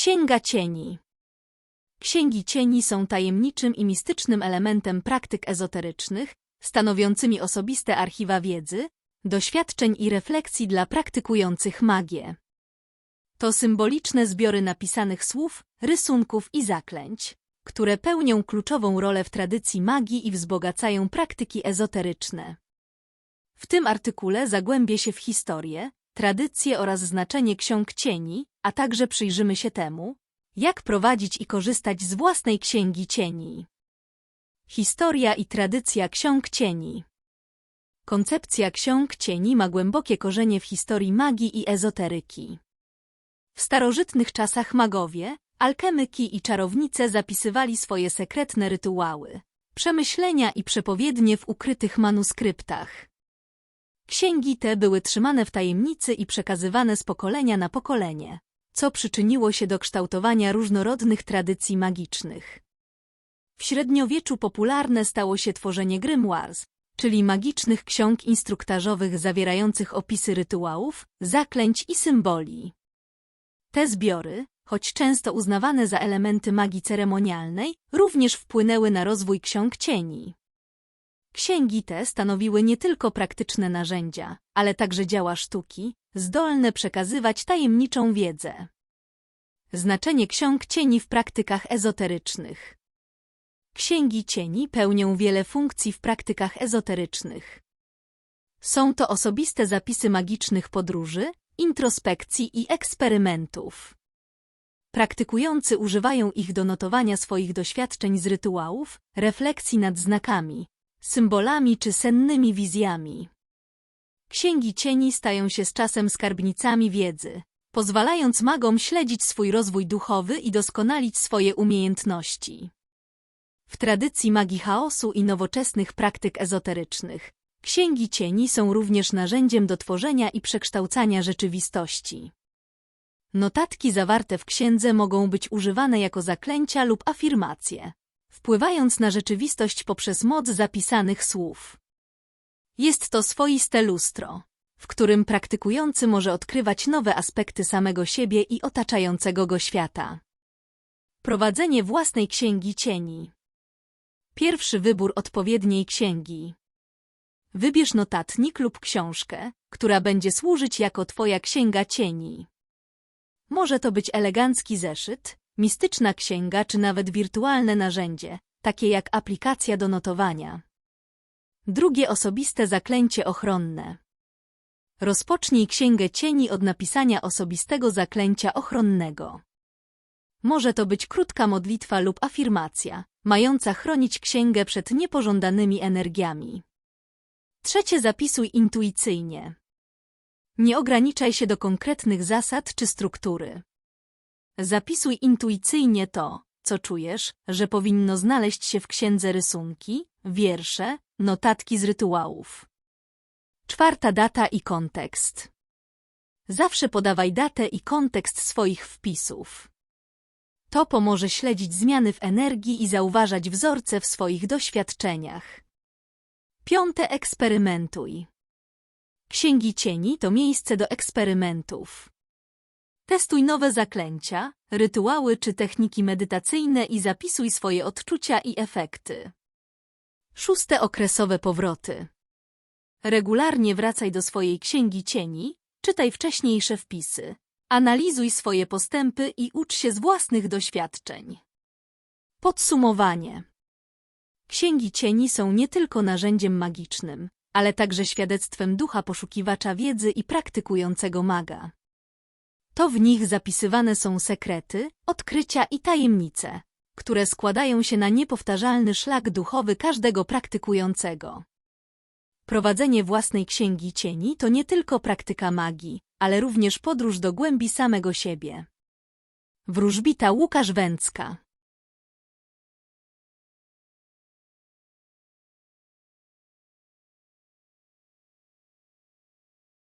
Księga Cieni Księgi cieni są tajemniczym i mistycznym elementem praktyk ezoterycznych, stanowiącymi osobiste archiwa wiedzy, doświadczeń i refleksji dla praktykujących magię. To symboliczne zbiory napisanych słów, rysunków i zaklęć, które pełnią kluczową rolę w tradycji magii i wzbogacają praktyki ezoteryczne. W tym artykule zagłębię się w historię, tradycje oraz znaczenie ksiąg cieni, a także przyjrzymy się temu, jak prowadzić i korzystać z własnej księgi cieni. Historia i tradycja ksiąg cieni Koncepcja ksiąg cieni ma głębokie korzenie w historii magii i ezoteryki. W starożytnych czasach magowie, alchemyki i czarownice zapisywali swoje sekretne rytuały, przemyślenia i przepowiednie w ukrytych manuskryptach. Księgi te były trzymane w tajemnicy i przekazywane z pokolenia na pokolenie, co przyczyniło się do kształtowania różnorodnych tradycji magicznych. W średniowieczu popularne stało się tworzenie grimoires, czyli magicznych ksiąg instruktażowych zawierających opisy rytuałów, zaklęć i symboli. Te zbiory, choć często uznawane za elementy magii ceremonialnej, również wpłynęły na rozwój ksiąg cieni. Księgi te stanowiły nie tylko praktyczne narzędzia, ale także dzieła sztuki, zdolne przekazywać tajemniczą wiedzę. Znaczenie ksiąg cieni w praktykach ezoterycznych Księgi cieni pełnią wiele funkcji w praktykach ezoterycznych. Są to osobiste zapisy magicznych podróży, introspekcji i eksperymentów. Praktykujący używają ich do notowania swoich doświadczeń z rytuałów, refleksji nad znakami, symbolami czy sennymi wizjami. Księgi cieni stają się z czasem skarbnicami wiedzy, pozwalając magom śledzić swój rozwój duchowy i doskonalić swoje umiejętności. W tradycji magii chaosu i nowoczesnych praktyk ezoterycznych, księgi cieni są również narzędziem do tworzenia i przekształcania rzeczywistości. Notatki zawarte w księdze mogą być używane jako zaklęcia lub afirmacje, wpływając na rzeczywistość poprzez moc zapisanych słów. Jest to swoiste lustro, w którym praktykujący może odkrywać nowe aspekty samego siebie i otaczającego go świata. Prowadzenie własnej księgi cieni. Pierwszy wybór odpowiedniej księgi. Wybierz notatnik lub książkę, która będzie służyć jako Twoja księga cieni. Może to być elegancki zeszyt, mistyczna księga czy nawet wirtualne narzędzie, takie jak aplikacja do notowania. Drugie osobiste zaklęcie ochronne. Rozpocznij księgę cieni od napisania osobistego zaklęcia ochronnego. Może to być krótka modlitwa lub afirmacja, mająca chronić księgę przed niepożądanymi energiami. Trzecie zapisuj intuicyjnie. Nie ograniczaj się do konkretnych zasad czy struktury. Zapisuj intuicyjnie to, co czujesz, że powinno znaleźć się w księdze rysunki, wiersze, notatki z rytuałów. Czwarta data i kontekst. Zawsze podawaj datę i kontekst swoich wpisów. To pomoże śledzić zmiany w energii i zauważać wzorce w swoich doświadczeniach. Piąte eksperymentuj. Księgi cieni to miejsce do eksperymentów. Testuj nowe zaklęcia, rytuały czy techniki medytacyjne i zapisuj swoje odczucia i efekty. Szóste okresowe powroty. Regularnie wracaj do swojej księgi cieni, czytaj wcześniejsze wpisy, analizuj swoje postępy i ucz się z własnych doświadczeń. Podsumowanie. Księgi cieni są nie tylko narzędziem magicznym, ale także świadectwem ducha poszukiwacza wiedzy i praktykującego maga. To w nich zapisywane są sekrety, odkrycia i tajemnice, które składają się na niepowtarzalny szlak duchowy każdego praktykującego. Prowadzenie własnej księgi cieni to nie tylko praktyka magii, ale również podróż do głębi samego siebie. Wróżbita Łukasz Węcka